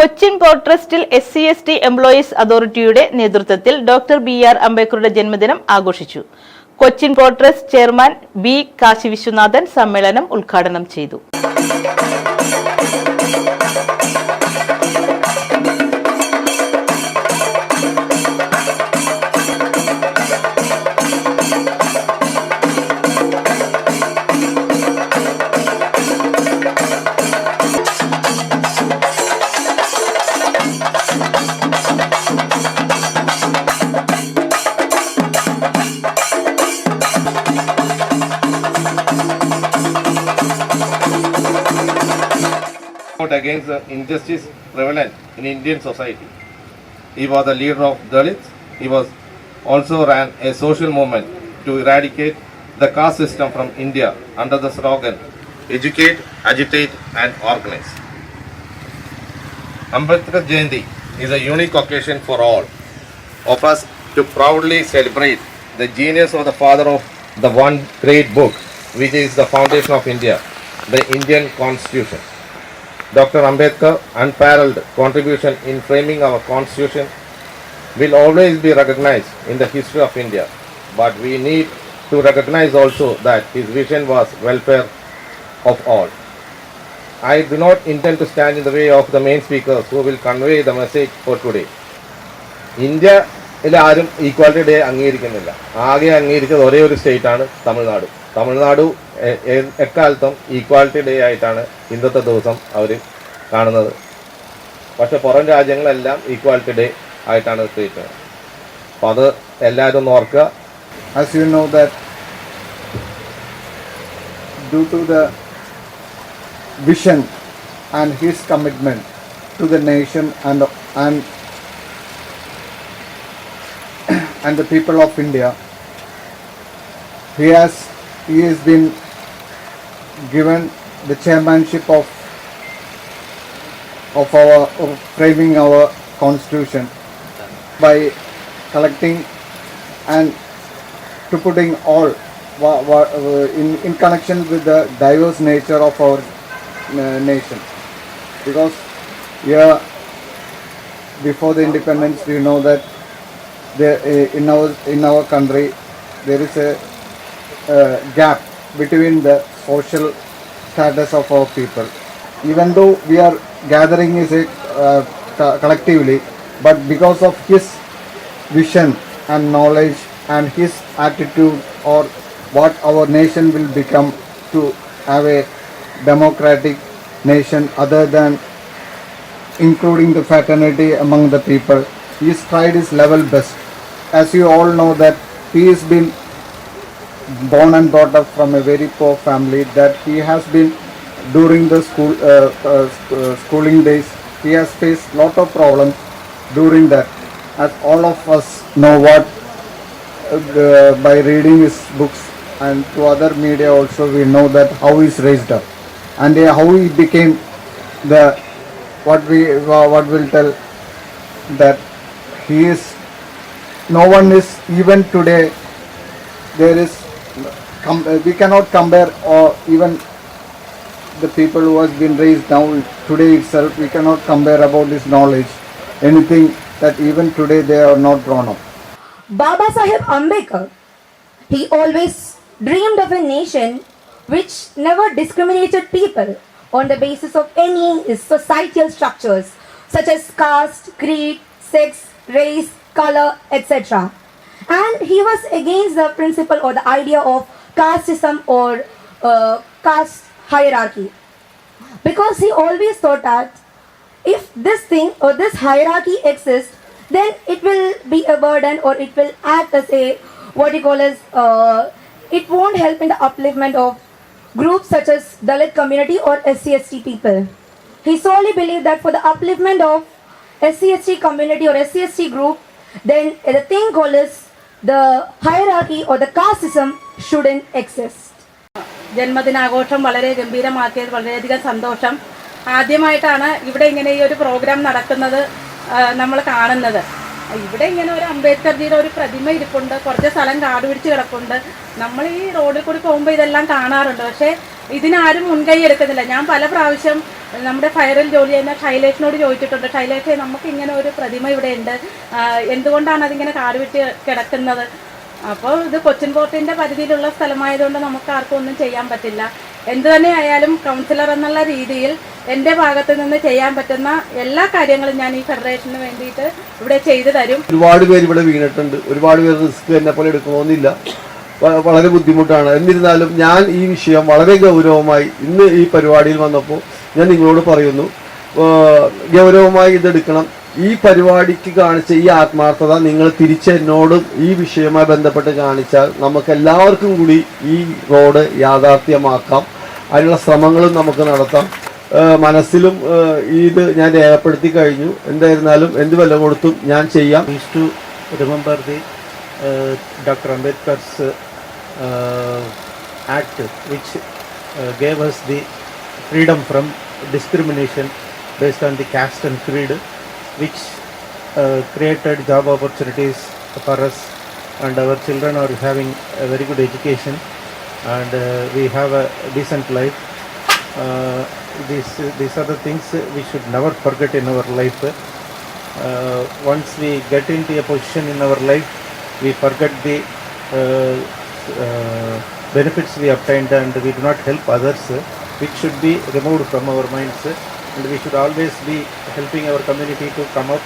Cochin port ട്രസ്റ്റിൽ S C S T employees അതോറിറ്റിയുടെ നേതൃത്വത്തിൽ doctor B R അംബേദ്കറുടെ ജന്മദിനം ആഘോഷിച്ചു. Cochin port trust chairman B Kashi Viswanathan സമ്മേളനം ഉദ്ഘാടനം ചെയ്തു. Out against the injustice prevalent in Indian society. He was the leader of Dalits. He was also ran a social movement to eradicate the caste system from India under the slogan Educate, Agitate and Organize. Ambedkar Jayanti is a unique occasion for all of us to proudly celebrate the genius of the father of the one great book which is the foundation of India, the Indian Constitution. Dr. Ambedkar's unparalleled contribution in framing our constitution will always be recognized in the history of India. But we need to recognize also that his vision was welfare of all. I do not intend to stand in the way of the main speakers who will convey the message for today. India എല്ലാവരും equality day അംഗീകരിക്കുന്നില്ല. ആകെ അംഗീകരിക്കുന്ന ഒരേ ഒരു സ്റ്റേറ്റാണ് തമിഴ്നാട്. തമിഴ്നാട് എക്കാലത്തും equality day ആയിട്ടാണ് ഇന്നത്തെ ദിവസം അവർ കാണുന്നത്. പക്ഷെ പുറം രാജ്യങ്ങളെല്ലാം ഈക്വാലിറ്റി ഡേ ആയിട്ടാണ് ചെയ്തിട്ടുള്ളത് അപ്പം അത് എല്ലാവരും ഓർക്കുക. As you know that due to the vision and his commitment to the nation and and and the people of India, he has he has been given the chairmanship of of our of framing our constitution by collecting and to putting all uh, in, in connection with the diverse nature of our uh, nation. Because here before the independence you know that there uh, in our in our country there is a uh, gap between the social status of our people. Even though we are gathering is a uh, co- collectively but because of his vision and knowledge and his attitude or what our nation will become to have a democratic nation other than including the fraternity among the people has tried his level best. As you all know that he has been born and brought up from a very poor family that he has been during the school uh, uh, uh, schooling days he has faced lot of problems during that. As all of us know what uh, by reading his books and to other media also we know that how he's raised up. And how he became the what we what will tell that he is no one is even today there is uh, we cannot compare or even the people who has been raised now today itself we cannot compare about this knowledge. Anything that even today they are not drawn up. Baba Sahib Ambedkar, he always dreamed of a nation which never discriminated people on the basis of any societal structures such as caste, creed, sex, race, color, etc. And he was against the principle or the idea of casteism or uh, caste hierarchy because he always thought that if this thing or this hierarchy exists then it will be a burden or it will act as a what you call as uh, it won't help in the upliftment of groups such as dalit community or scst people he solely believed that for the upliftment of scst community or scst group then the thing called is the hierarchy or the casteism shouldn't exist. ജന്മദിനാഘോഷം വളരെ ഗംഭീരമാക്കിയത് വളരെയധികം സന്തോഷം. ആദ്യമായിട്ടാണ് ഇവിടെ ഇങ്ങനെ ഈ ഒരു പ്രോഗ്രാം നടക്കുന്നത് നമ്മൾ കാണുന്നത്. ഇവിടെ ഇങ്ങനെ ഒരു അംബേദ്കർജിയുടെ ഒരു പ്രതിമ ഇരിപ്പുണ്ട് കുറച്ച് സ്ഥലം കാട് പിടിച്ച് കിടപ്പുണ്ട്. നമ്മൾ ഈ റോഡിൽ കൂടി പോകുമ്പോൾ ഇതെല്ലാം കാണാറുണ്ട്. പക്ഷേ ഇതിനാരും മുൻകൈ എടുക്കുന്നില്ല. ഞാൻ പല പ്രാവശ്യം നമ്മുടെ ഫയറിൽ ജോലി ചെയ്യുന്ന ശൈലേഷിനോട് ചോദിച്ചിട്ടുണ്ട്. ശൈലേഷെ നമുക്ക് ഇങ്ങനെ ഒരു പ്രതിമ ഇവിടെ ഉണ്ട് എന്തുകൊണ്ടാണ് അതിങ്ങനെ കാടുവിട്ട് കിടക്കുന്നത്? അപ്പോൾ ഇത് കൊച്ചിൻ പോർട്ടിന്റെ പരിധിയിലുള്ള സ്ഥലമായതുകൊണ്ട് നമുക്ക് ആർക്കും ഒന്നും ചെയ്യാൻ പറ്റില്ല. എന്തു തന്നെ ആയാലും കൗൺസിലർ എന്നുള്ള രീതിയിൽ എന്റെ ഭാഗത്ത് നിന്ന് ചെയ്യാൻ പറ്റുന്ന എല്ലാ കാര്യങ്ങളും ഞാൻ ഈ ഫെഡറേഷന് വേണ്ടിയിട്ട് ഇവിടെ ചെയ്തു തരും. ഒരുപാട് പേര് ഇവിടെ വീണിട്ടുണ്ട്. ഒരുപാട് പേര് റിസ്ക് എന്നെ പോലെ എടുക്കണമെന്നില്ല. വളരെ ബുദ്ധിമുട്ടാണ്. എന്നിരുന്നാലും ഞാൻ ഈ വിഷയം വളരെ ഗൗരവമായി ഇന്ന് ഈ പരിപാടിയിൽ വന്നപ്പോൾ ഞാൻ നിങ്ങളോട് പറയുന്നു ഗൗരവമായി ഇതെടുക്കണം. ഈ പരിപാടിക്ക് കാണിച്ച ഈ ആത്മാർത്ഥത നിങ്ങൾ തിരിച്ച് എന്നോടും ഈ വിഷയവുമായി ബന്ധപ്പെട്ട് കാണിച്ചാൽ നമുക്ക് എല്ലാവർക്കും കൂടി ഈ റോഡ് യാഥാർത്ഥ്യമാക്കാം. അതിനുള്ള ശ്രമങ്ങളും നമുക്ക് നടത്താം. മനസ്സിലും ഇത് ഞാൻ രേഖപ്പെടുത്തി കഴിഞ്ഞു. എന്തായിരുന്നാലും എന്ത് വില കൊടുത്തും ഞാൻ ചെയ്യാം. To remember the doctor uh, Uh, act which uh, gave us the freedom from discrimination based on the caste and creed which uh, created job opportunities for us and our children are having a very good education and uh, we have a decent life. Uh, these, these are the things we should never forget in our life. Uh, once we get into a position in our life, we forget the uh, benefits we obtained and we do not help others, uh, which should be removed from our minds. uh, And we should always be helping our community to come up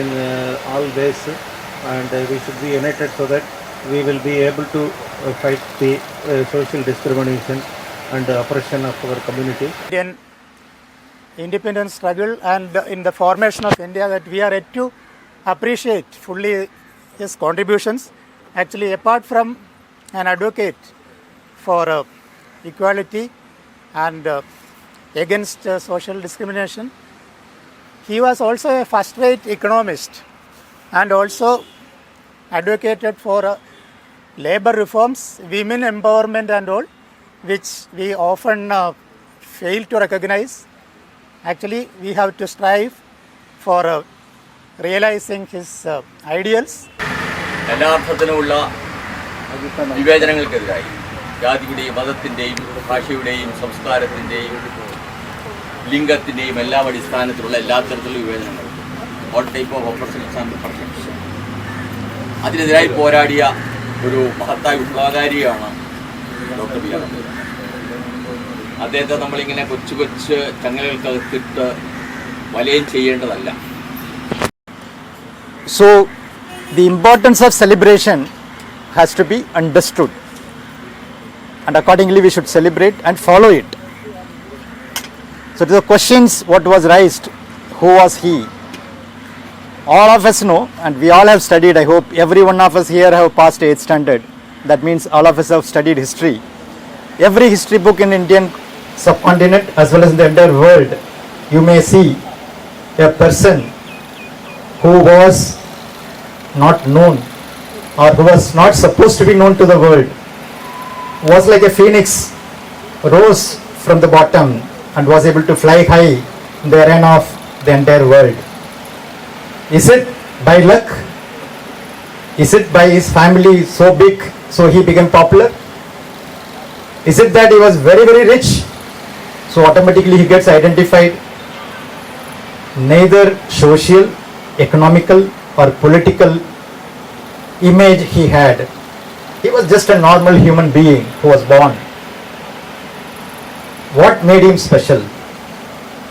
in uh, all ways uh, and uh, we should be united so that we will be able to uh, fight the uh, social discrimination and uh, oppression of our community. Indian independence struggle and in the formation of India that we are yet to appreciate fully his contributions. Actually, apart from an advocate for uh, equality and uh, against uh, social discrimination, he was also a first-rate economist and also advocated for uh, labor reforms, women empowerment and all, which we often uh, fail to recognize. Actually, we have to strive for uh, realizing his uh, ideals. എല്ലാ അർത്ഥത്തിനുമുള്ള വിവേചനങ്ങൾക്കെതിരായി. ജാതിയുടെയും മതത്തിന്റെയും ഭാഷയുടെയും സംസ്കാരത്തിന്റെയും ലിംഗത്തിന്റെയും എല്ലാം അടിസ്ഥാനത്തിലുള്ള എല്ലാ തരത്തിലുള്ള വിവേചനങ്ങൾ. All type of opportunities and perfection അതിനെതിരായി പോരാടിയ ഒരു മഹത്തായ വിപ്ലവകാരിയാണ് ഡോക്ടർ ബി ആർ അംബേദ്കർ. അദ്ദേഹത്തെ നമ്മളിങ്ങനെ കൊച്ചു കൊച്ച് ചങ്ങലകൾക്കകത്തിട്ട് വലയം ചെയ്യേണ്ടതല്ല. So the importance of celebration has to be understood, and accordingly, we should celebrate and follow it. So, to the questions what was raised, who was he? All of us know, and we all have studied. I hope every one of us here have passed 8th standard. That means all of us have studied history. Every history book in Indian subcontinent as well as in the entire world, you may see a person who was not known or who was not supposed to be known to the world was like a phoenix rose from the bottom and was able to fly high in the arena of the entire world. Is it by luck? Is it by his family so big so he became popular? Is it that he was very very rich so automatically he gets identified? Neither social, economical, or political image he had. He was just a normal human being who was born. What made him special?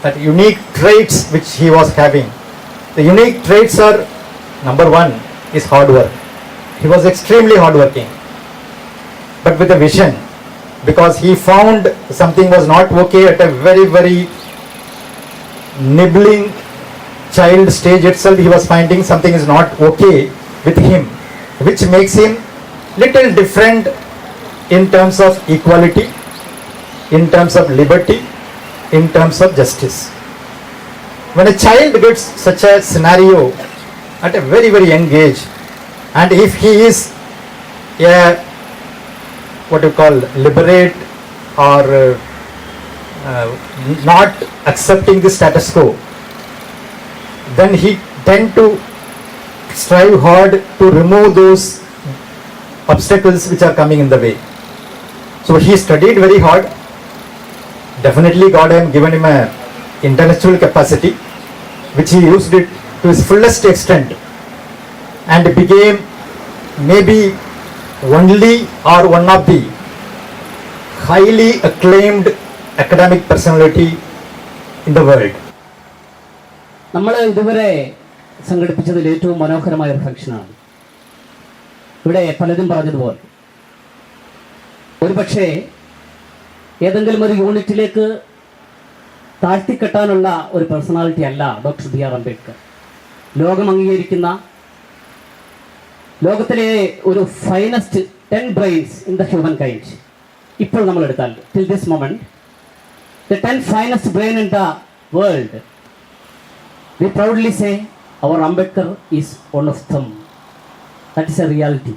That unique traits which he was having. The unique traits are number one is hard work. He was extremely hardworking, but with a vision because he found something was not okay at a very, very nibbling child stage itself he was finding something is not okay with him which makes him little different in terms of equality in terms of liberty in terms of justice. When a child gets such a scenario at a very very young age and if he is a what you call liberate or uh, uh, not accepting the status quo, then he tend to strive hard to remove those obstacles which are coming in the way. So he studied very hard Definitely, God had given him a intellectual capacity, which he used it to his fullest extent, and became maybe only or one of the highly acclaimed academic personality in the world. നമ്മൾ ഇതുവരെ സംഘടിപ്പിച്ചതിൽ ഏറ്റവും മനോഹരമായ ഒരു ഫംഗ്ഷനാണ്. ഇവിടെ പലരും പറഞ്ഞതുപോലെ ഒരുപക്ഷെ ഏതെങ്കിലും ഒരു യൂണിറ്റിലേക്ക് താഴ്ത്തിക്കെട്ടാനുള്ള ഒരു പേഴ്സണാലിറ്റി അല്ല ഡോക്ടർ ബി ആർ അംബേദ്കർ. ലോകം അംഗീകരിക്കുന്ന ലോകത്തിലെ ഒരു finest ten brains in the human kind ഇപ്പോൾ നമ്മൾ എടുത്താൽ till this moment the ten finest brain in the world we proudly say our Ambedkar is one of them. That is a reality.